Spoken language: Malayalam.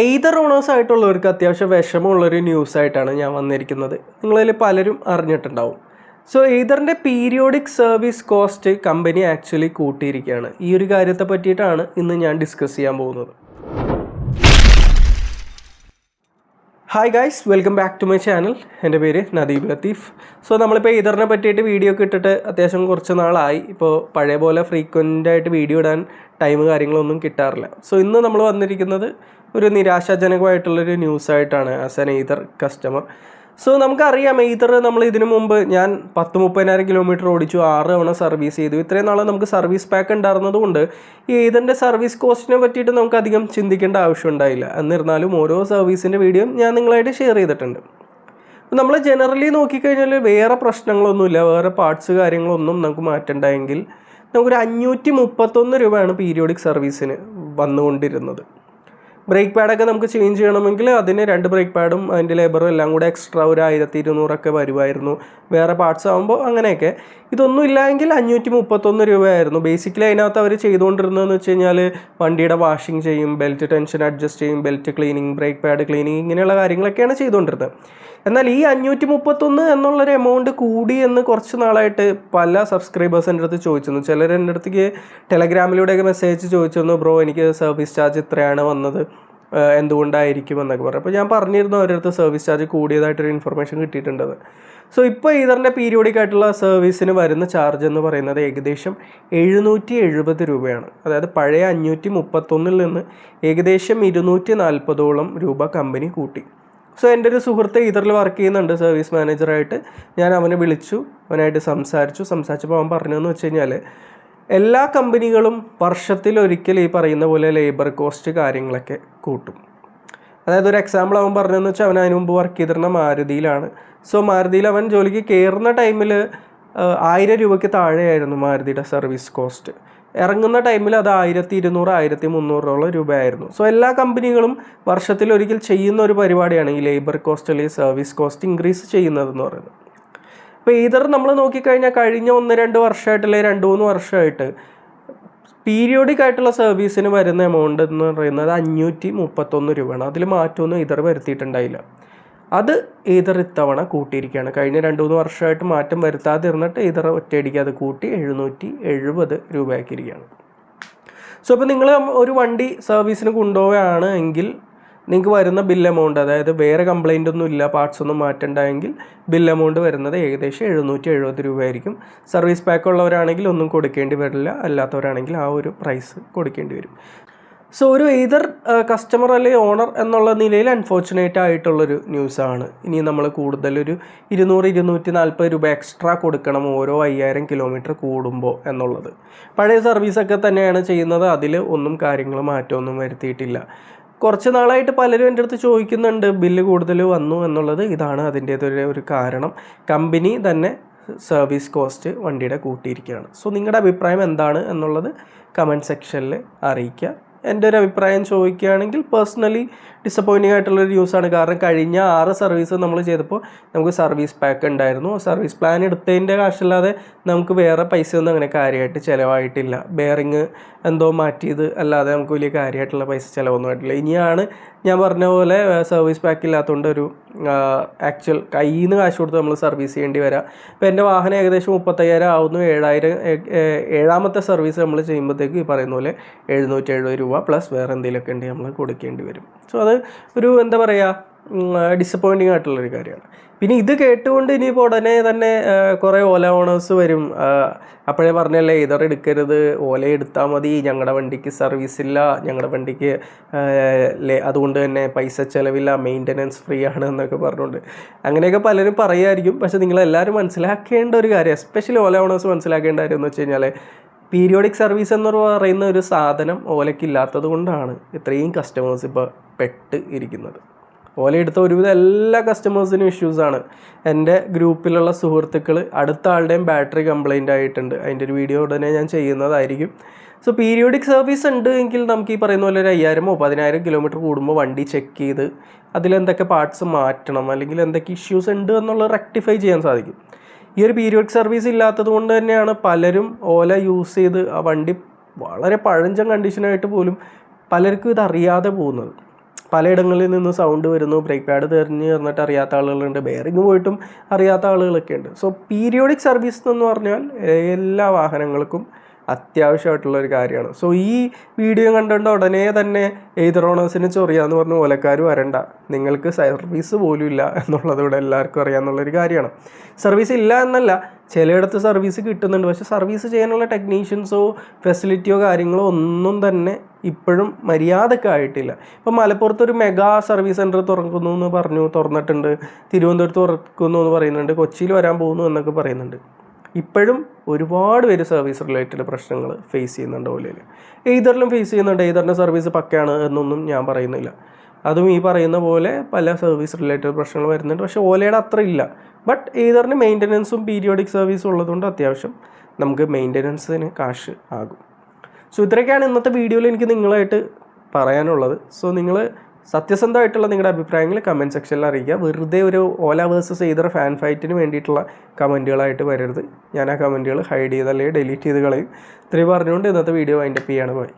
എയ്തർ ഓണേഴ്സ് ആയിട്ടുള്ളവർക്ക് അത്യാവശ്യം വിഷമമുള്ളൊരു ന്യൂസ് ആയിട്ടാണ് ഞാൻ വന്നിരിക്കുന്നത്. നിങ്ങളതിൽ പലരും അറിഞ്ഞിട്ടുണ്ടാവും. So എയ്തറിന്റെ periodic service cost company actually കൂട്ടിയിരിക്കുകയാണ്. ഈ ഒരു കാര്യത്തെ പറ്റിയിട്ടാണ് ഇന്ന് ഞാൻ ഡിസ്കസ് ചെയ്യാൻ പോകുന്നത്. Hi guys welcome back to my channel എന്റെ പേര് നദീബ് ലത്തീഫ്. സോ നമ്മളിപ്പോൾ ഇതറിനെ പറ്റിയിട്ട് വീഡിയോ ഒക്കെ ഇട്ടിട്ട് അത്യാവശ്യം കുറച്ച് നാളായി. ഇപ്പോൾ പഴയ പോലെ ഫ്രീക്വന്റ് ആയിട്ട് വീഡിയോ ഇടാൻ ടൈം കാര്യങ്ങളൊന്നും കിട്ടാറില്ല. സോ ഇന്ന് നമ്മൾ വന്നിരിക്കുന്നത് ഒരു നിരാശാജനകമായിട്ടുള്ളൊരു ന്യൂസായിട്ടാണ് as an Ather customer so നമുക്കറിയാം ഈതർ നമ്മൾ ഇതിനു മുമ്പ് ഞാൻ പത്ത് മുപ്പതിനായിരം കിലോമീറ്റർ ഓടിച്ചു ആറ് തവണ സർവീസ് ചെയ്തു. ഇത്രയും നാളെ നമുക്ക് സർവീസ് പാക്ക് ഉണ്ടായിരുന്നതുകൊണ്ട് ഈ ഈതറിന്റെ സർവീസ് കോസ്റ്റിനെ പറ്റിയിട്ട് നമുക്ക് അധികം ചിന്തിക്കേണ്ട ആവശ്യം ഉണ്ടായില്ല. എന്നിരുന്നാലും ഓരോ സർവീസിന്റെ വീഡിയോ ഞാൻ നിങ്ങളായിട്ട് ഷെയർ ചെയ്തിട്ടുണ്ട്. നമ്മൾ ജനറലി നോക്കിക്കഴിഞ്ഞാൽ വേറെ പ്രശ്നങ്ങളൊന്നുമില്ല. വേറെ പാർട്സ് കാര്യങ്ങളൊന്നും നമുക്ക് മാറ്റണ്ടെങ്കിൽ നമുക്കൊരു അഞ്ഞൂറ്റി മുപ്പത്തൊന്ന് രൂപയാണ് പീരിയോഡിക് സർവീസിന് വന്നുകൊണ്ടിരുന്നത്. ബ്രേക്ക് പാഡൊക്കെ നമുക്ക് ചേഞ്ച് ചെയ്യണമെങ്കിൽ അതിന് രണ്ട് ബ്രേക്ക് പാഡും അതിന്റെ ലേബറും എല്ലാം കൂടെ എക്സ്ട്രാ ഒരു ആയിരത്തി ഇരുന്നൂറൊക്കെ വരുമായിരുന്നു വേറെ പാർട്സ് ആകുമ്പോൾ അങ്ങനെയൊക്കെ. ഇതൊന്നും ഇല്ലെങ്കിൽ അഞ്ഞൂറ്റി മുപ്പത്തൊന്ന് രൂപയായിരുന്നു. ബേസിക്കലി അതിനകത്ത് അവർ ചെയ്തുകൊണ്ടിരുന്നതെന്ന് വെച്ച് കഴിഞ്ഞാൽ വണ്ടിയുടെ വാഷിംഗ് ചെയ്യും ബെൽറ്റ് ടെൻഷൻ അഡ്ജസ്റ്റ് ചെയ്യും belt cleaning brake pad cleaning ഇങ്ങനെയുള്ള കാര്യങ്ങളൊക്കെയാണ് ചെയ്തുകൊണ്ടിരുന്നത്. എന്നാൽ ഈ അഞ്ഞൂറ്റി മുപ്പത്തൊന്ന് എന്നുള്ളൊരു എമൗണ്ട് കൂടി എന്ന് കുറച്ച് നാളായിട്ട് പല സബ്സ്ക്രൈബേഴ്സിന്റെ അടുത്ത് ചോദിച്ചിരുന്നു. ചിലർ എന്റെ അടുത്തേക്ക് ടെലഗ്രാമിലൂടെയൊക്കെ മെസ്സേജ് ചോദിച്ചിരുന്നു ബ്രോ എനിക്ക് സർവീസ് ചാർജ് ഇത്രയാണ് വന്നത്. എന്തുകൊണ്ടായിരിക്കും എന്നൊക്കെ പറഞ്ഞു. അപ്പോൾ ഞാൻ പറഞ്ഞിരുന്നു അവരുടെ അടുത്ത് സർവീസ് ചാർജ് കൂടിയതായിട്ടൊരു ഇൻഫർമേഷൻ കിട്ടിയിട്ടുണ്ടത്. സോ ഇപ്പോൾ ഈതറിന്റെ പീരിയോഡിക് ആയിട്ടുള്ള സർവീസിന് വരുന്ന ചാർജ് എന്ന് പറയുന്നത് ഏകദേശം എഴുന്നൂറ്റി എഴുപത് രൂപയാണ്. അതായത് പഴയ അഞ്ഞൂറ്റി മുപ്പത്തൊന്നിൽ നിന്ന് ഏകദേശം ഇരുന്നൂറ്റി നാൽപ്പതോളം രൂപ കമ്പനി കൂട്ടി. സോ എന്റെ ഒരു സുഹൃത്ത് ഈതറിൽ വർക്ക് ചെയ്യുന്നുണ്ട് സർവീസ് മാനേജറായിട്ട് ഞാൻ അവനെ വിളിച്ചു അവനായിട്ട് സംസാരിച്ചു. സംസാരിച്ചപ്പോൾ അവൻ പറഞ്ഞതെന്ന് വെച്ച് കഴിഞ്ഞാൽ എല്ലാ കമ്പനികളും വർഷത്തിൽ ഒരിക്കൽ ഈ പറയുന്ന പോലെ ലേബർ കോസ്റ്റ് കാര്യങ്ങളൊക്കെ കൂട്ടും. അതായത് ഒരു എക്സാമ്പിൾ അവൻ പറഞ്ഞതെന്ന് വെച്ചാൽ അവൻ അതിന് മുമ്പ് വർക്ക് ചെയ്തിരുന്ന മാരുതിയിലാണ്. സോ മാരുതിയിൽ അവൻ ജോലിക്ക് കയറുന്ന ടൈമിൽ ആയിരം രൂപയ്ക്ക് താഴെയായിരുന്നു മാരുതിയുടെ സർവീസ് കോസ്റ്റ് ഇറങ്ങുന്ന ടൈമിൽ അത് ആയിരത്തി ഇരുന്നൂറ് ആയിരത്തി മുന്നൂറോളം രൂപയായിരുന്നു. സോ എല്ലാ കമ്പനികളും വർഷത്തിൽ ഒരിക്കൽ ചെയ്യുന്ന ഒരു പരിപാടിയാണ് ഈ ലേബർ കോസ്റ്റ് അല്ലെങ്കിൽ സർവീസ് കോസ്റ്റ് ഇൻക്രീസ് ചെയ്യുന്നതെന്ന് പറയുന്നത്. അപ്പോൾ ഈതർ നമ്മൾ നോക്കിക്കഴിഞ്ഞാൽ കഴിഞ്ഞ ഒന്ന് രണ്ട് വർഷമായിട്ട് അല്ലെങ്കിൽ രണ്ട് മൂന്ന് വർഷമായിട്ട് പീരിയോഡിക് ആയിട്ടുള്ള സർവീസിന് വരുന്ന എമൗണ്ട് എന്ന് പറയുന്നത് അഞ്ഞൂറ്റി മുപ്പത്തൊന്ന് രൂപയാണ്. അതിൽ മാറ്റമൊന്നും ഇതർ വരുത്തിയിട്ടുണ്ടായില്ല. അത് ഇതർ ഇത്തവണ കൂട്ടിയിരിക്കുകയാണ്. കഴിഞ്ഞ രണ്ട് മൂന്ന് വർഷമായിട്ട് മാറ്റം വരുത്താതിരുന്നിട്ട് ഇതർ ഒറ്റയടിക്ക് അത് കൂട്ടി എഴുന്നൂറ്റി എഴുപത് രൂപയാക്കിയിരിക്കുകയാണ്. സോ അപ്പോൾ നിങ്ങൾ ഒരു വണ്ടി സർവീസിന് കൊണ്ടുപോവുകയാണ് എങ്കിൽ നിങ്ങൾക്ക് വരുന്ന ബിൽ എമൗണ്ട് അതായത് വേറെ കംപ്ലൈന്റ് ഒന്നും ഇല്ല പാർട്സ് ഒന്നും മാറ്റണ്ടെങ്കിൽ ബിൽ എമൗണ്ട് വരുന്നത് ഏകദേശം എഴുന്നൂറ്റി എഴുപത് രൂപയായിരിക്കും. സർവീസ് പാക്ക് ഉള്ളവരാണെങ്കിൽ ഒന്നും കൊടുക്കേണ്ടി വരില്ല അല്ലാത്തവരാണെങ്കിൽ ആ ഒരു പ്രൈസ് കൊടുക്കേണ്ടി വരും. സോ ഒരു എയ്തർ കസ്റ്റമർ അല്ലെങ്കിൽ ഓണർ എന്നുള്ള നിലയിൽ അൺഫോർച്ചുനേറ്റ് ആയിട്ടുള്ളൊരു ന്യൂസാണ് ഇനി നമ്മൾ കൂടുതലൊരു ഇരുന്നൂറ് ഇരുന്നൂറ്റി നാൽപ്പത് രൂപ എക്സ്ട്രാ കൊടുക്കണം ഓരോ അയ്യായിരം കിലോമീറ്റർ കൂടുമ്പോൾ എന്നുള്ളത്. പഴയ സർവീസൊക്കെ തന്നെയാണ് ചെയ്യുന്നത് അതിൽ ഒന്നും കാര്യങ്ങൾ മാറ്റമൊന്നും വരുത്തിയിട്ടില്ല. കുറച്ച് നാളായിട്ട് പലരും എന്റെ അടുത്ത് ചോദിക്കുന്നുണ്ട് ബില്ല് കൂടുതൽ വന്നു എന്നുള്ളത് ഇതാണ് അതിന്റേതൊരു ഒരു കാരണം. കമ്പനി തന്നെ സർവീസ് കോസ്റ്റ് വണ്ടിയുടെ കൂട്ടിയിരിക്കുകയാണ്. സോ നിങ്ങളുടെ അഭിപ്രായം എന്താണ് എന്നുള്ളത് കമന്റ് സെക്ഷനിൽ അറിയിക്കുക. എന്റെ ഒരു അഭിപ്രായം ചോദിക്കുകയാണെങ്കിൽ പേഴ്സണലി ഡിസപ്പോയിന്റിംഗ് ആയിട്ടുള്ളൊരു ന്യൂസാണ് കാരണം കഴിഞ്ഞ ആറ് സർവീസ് നമ്മൾ ചെയ്തപ്പോൾ നമുക്ക് സർവീസ് പാക്ക് ഉണ്ടായിരുന്നു. സർവീസ് പ്ലാൻ എടുത്തതിന്റെ കാശല്ലാതെ നമുക്ക് വേറെ പൈസ ഒന്നും അങ്ങനെ കാര്യമായിട്ട് ചിലവായിട്ടില്ല. ബെയറിങ് എന്തോ മാറ്റിയത് അല്ലാതെ നമുക്ക് വലിയ കാര്യമായിട്ടുള്ള പൈസ ചിലവൊന്നും ആയിട്ടില്ല. ഇനിയാണ് ഞാൻ പറഞ്ഞ പോലെ സർവീസ് പാക്ക് ഇല്ലാത്തതുകൊണ്ട് ഒരു ആക്ച്വൽ കയ്യിൽ നിന്ന് കാശ് കൊടുത്ത് നമ്മൾ സർവീസ് ചെയ്യേണ്ടി വരാം. ഇപ്പോൾ എന്റെ വാഹനം ഏകദേശം മുപ്പത്തയ്യായിരം ആവുന്നു. ഏഴായിരം ഏഴാമത്തെ സർവീസ് നമ്മൾ ചെയ്യുമ്പോഴത്തേക്ക് ഈ പറയുന്ന പോലെ എഴുന്നൂറ്റി എഴുപത് രൂപ പ്ലസ് വേറെ എന്തെങ്കിലുമൊക്കെ ഉണ്ടെങ്കിൽ നമ്മൾ കൊടുക്കേണ്ടി വരും. സോ അത് ഒരു എന്താ പറയുക ഡിസപ്പോയിന്റിങ് ആയിട്ടുള്ളൊരു കാര്യമാണ്. പിന്നെ ഇത് കേട്ടുകൊണ്ട് ഇനിയിപ്പോൾ ഉടനെ തന്നെ കുറേ ഓല ഓണേഴ്സ് വരും. അപ്പോഴേ പറഞ്ഞല്ലേ ഇതർ എടുക്കരുത് ഓല എടുത്താൽ മതി ഞങ്ങളുടെ വണ്ടിക്ക് സർവീസ് ഇല്ല ഞങ്ങളുടെ വണ്ടിക്ക് അതുകൊണ്ട് തന്നെ പൈസ ചിലവില്ല മെയിന്റനൻസ് ഫ്രീ ആണ് എന്നൊക്കെ പറഞ്ഞുകൊണ്ട് അങ്ങനെയൊക്കെ പലരും പറയുമായിരിക്കും പക്ഷേ നിങ്ങളെല്ലാവരും മനസ്സിലാക്കേണ്ട ഒരു കാര്യം എസ്പെഷ്യലി ഓല ഓണേഴ്സ് മനസ്സിലാക്കേണ്ട കാര്യം എന്ന് വെച്ച് കഴിഞ്ഞാൽ പീരിയോഡിക് സർവീസ് എന്ന് പറയുന്ന ഒരു സാധനം ഓലയ്ക്കില്ലാത്തത് കൊണ്ടാണ് ഇത്രയും കസ്റ്റമേഴ്സ് ഇപ്പോൾ പെട്ട് ഇരിക്കുന്നത്. ഓല എടുത്ത ഒരുവിധം എല്ലാ കസ്റ്റമേഴ്സിനും ഇഷ്യൂസാണ് എന്റെ ഗ്രൂപ്പിലുള്ള സുഹൃത്തുക്കൾ അടുത്ത ആളുടെയും ബാറ്ററി കംപ്ലൈന്റ് ആയിട്ടുണ്ട്. അതിന്റെ ഒരു വീഡിയോ ഉടനെ ഞാൻ ചെയ്യുന്നതായിരിക്കും. സോ പീരിയോഡിക് സർവീസ് ഉണ്ട് എങ്കിൽ നമുക്ക് ഈ പറയുന്ന പോലെ ഒരു അയ്യായിരമോ പതിനായിരം കിലോമീറ്റർ കൂടുമ്പോൾ വണ്ടി ചെക്ക് ചെയ്ത് അതിലെന്തൊക്കെ പാർട്സ് മാറ്റണം അല്ലെങ്കിൽ എന്തൊക്കെ ഇഷ്യൂസ് ഉണ്ട് എന്നുള്ളത് റെക്ടിഫൈ ചെയ്യാൻ സാധിക്കും. ഈ ഒരു പീരിയോഡിക് സർവീസ് ഇല്ലാത്തത് കൊണ്ട് തന്നെയാണ് പലരും ഓല യൂസ് ചെയ്ത് ആ വണ്ടി വളരെ പഴഞ്ചൻ കണ്ടീഷനായിട്ട് പോലും പലർക്കും ഇത് അറിയാതെ പോകുന്നത്. പലയിടങ്ങളിൽ നിന്ന് സൗണ്ട് വരുന്നു ബ്രേക്ക് പാഡ് തെറിഞ്ഞ് തന്നിട്ട് അറിയാത്ത ആളുകളുണ്ട് ബെയറിങ് പോയിട്ടും അറിയാത്ത ആളുകളൊക്കെ ഉണ്ട് സോ പീരിയോഡിക് സർവീസ് എന്ന് പറഞ്ഞാൽ എല്ലാ വാഹനങ്ങൾക്കും അത്യാവശ്യമായിട്ടുള്ള ഒരു കാര്യമാണ്. സോ ഈ വീഡിയോ കണ്ടുകൊണ്ട് ഉടനെ തന്നെ എയ്തറോണേഴ്സിന് ചൊറിയാന്ന് പറഞ്ഞ് ഓലക്കാർ വരണ്ട. നിങ്ങൾക്ക് സർവീസ് പോലും ഇല്ല എന്നുള്ളത് ഇവിടെ എല്ലാവർക്കും അറിയാമെന്നുള്ളൊരു കാര്യമാണ്. സർവീസ് ഇല്ല എന്നല്ല ചിലയിടത്ത് സർവീസ് കിട്ടുന്നുണ്ട്. പക്ഷേ സർവീസ് ചെയ്യാനുള്ള ടെക്നീഷ്യൻസോ ഫെസിലിറ്റിയോ കാര്യങ്ങളോ ഒന്നും തന്നെ ഇപ്പോഴും മര്യാദയ്ക്ക് ആയിട്ടില്ല. ഇപ്പം മലപ്പുറത്ത് ഒരു മെഗാ സർവീസ് സെന്റർ തുറക്കുന്നു എന്ന് പറഞ്ഞു തുറന്നിട്ടുണ്ട്. തിരുവനന്തപുരത്ത് തുറക്കുന്നു എന്ന് പറയുന്നുണ്ട്. കൊച്ചിയിൽ വരാൻ പോകുന്നു എന്നൊക്കെ പറയുന്നുണ്ട്. ഇപ്പോഴും ഒരുപാട് പേര് സർവീസ് റിലേറ്റഡ് പ്രശ്നങ്ങൾ ഫേസ് ചെയ്യുന്നുണ്ട് ഓലയിൽ എയ്തറിലും ഫേസ് ചെയ്യുന്നുണ്ട് എയ്തറിന്റെ സർവീസ് പക്കയാണ് എന്നൊന്നും ഞാൻ പറയുന്നില്ല. അതും ഈ പറയുന്ന പോലെ പല സർവീസ് റിലേറ്റഡ് പ്രശ്നങ്ങൾ വരുന്നുണ്ട്. പക്ഷേ ഓലയുടെ അത്ര ഇല്ല. ബട്ട് എയ്തറിന് മെയിന്റനൻസും പീരിയോഡിക് സർവീസും ഉള്ളതുകൊണ്ട് അത്യാവശ്യം നമുക്ക് മെയിന്റനൻസിന് കാശ് ആകും. സോ ഇത്രയൊക്കെയാണ് ഇന്നത്തെ വീഡിയോയിൽ എനിക്ക് നിങ്ങളായിട്ട് പറയാനുള്ളത്. സോ നിങ്ങൾ സത്യസന്ധമായിട്ടുള്ള നിങ്ങളുടെ അഭിപ്രായങ്ങൾ കമന്റ് സെക്ഷനിൽ അറിയിക്കുക. വെറുതെ ഒരു ഓല വേഴ്സസ് ഏതർ ഫാൻ ഫൈറ്റിന് വേണ്ടിയിട്ടുള്ള കമന്റുകളായിട്ട് വരരുത്. ഞാൻ ആ കമന്റുകൾ ഹൈഡ് ചെയ്ത് അല്ലെങ്കിൽ ഡിലീറ്റ് ചെയ്ത് കളയും. ഇത്രയും പറഞ്ഞുകൊണ്ട് ഇന്നത്തെ വീഡിയോ അതിന്റെ പി ആണ് പോയി